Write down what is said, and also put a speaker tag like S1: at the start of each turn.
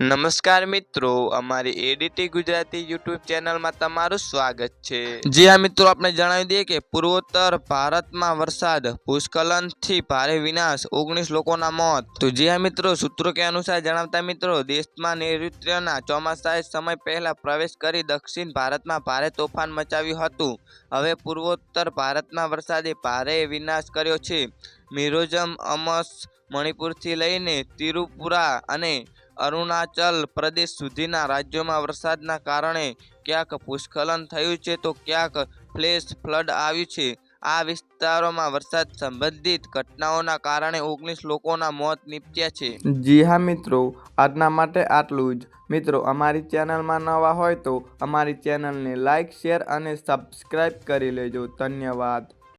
S1: નમસ્કાર મિત્રો, અમારી એડીટી ગુજરાતી યુટ્યુબ ચેનલમાં તમારું સ્વાગત છે. જી આ મિત્રો આપણે જણાવી દઈએ કે પૂર્વોત્તર ભારતમાં વરસાદ, ભૂસ્ખલનથી ભારે વિનાશ, ઓગણીસ લોકોના મોત. તો જી આ મિત્રો, સૂત્રો કે અનુસાર જણાવતા મિત્રો, દેશમાં નૈઋત્યના ચોમાસાએ સમય પહેલા પ્રવેશ કરી દક્ષિણ ભારતમાં ભારે તોફાન મચાવ્યું હતું. હવે પૂર્વોત્તર ભારતમાં વરસાદે ભારે વિનાશ કર્યો છે. મિરોજમ અમસ, મણિપુરથી લઈને તિરુપુરા અને અરુણાચલ પ્રદેશ સુધીના રાજ્યોમાં વરસાદના કારણે ક્યાંક ભૂસ્ખલન થયું છે તો ક્યાંક ફ્લેશ ફ્લડ આવ્યું છે. આ વિસ્તારોમાં વરસાદ સંબંધિત ઘટનાઓના કારણે ઓગણીસ લોકોના મોત નીપજ્યા છે.
S2: જી હા મિત્રો, આજના માટે આટલું જ. મિત્રો, અમારી ચેનલમાં નવા હોય તો અમારી ચેનલને લાઇક શેર અને સબસ્ક્રાઈબ કરી લેજો. ધન્યવાદ.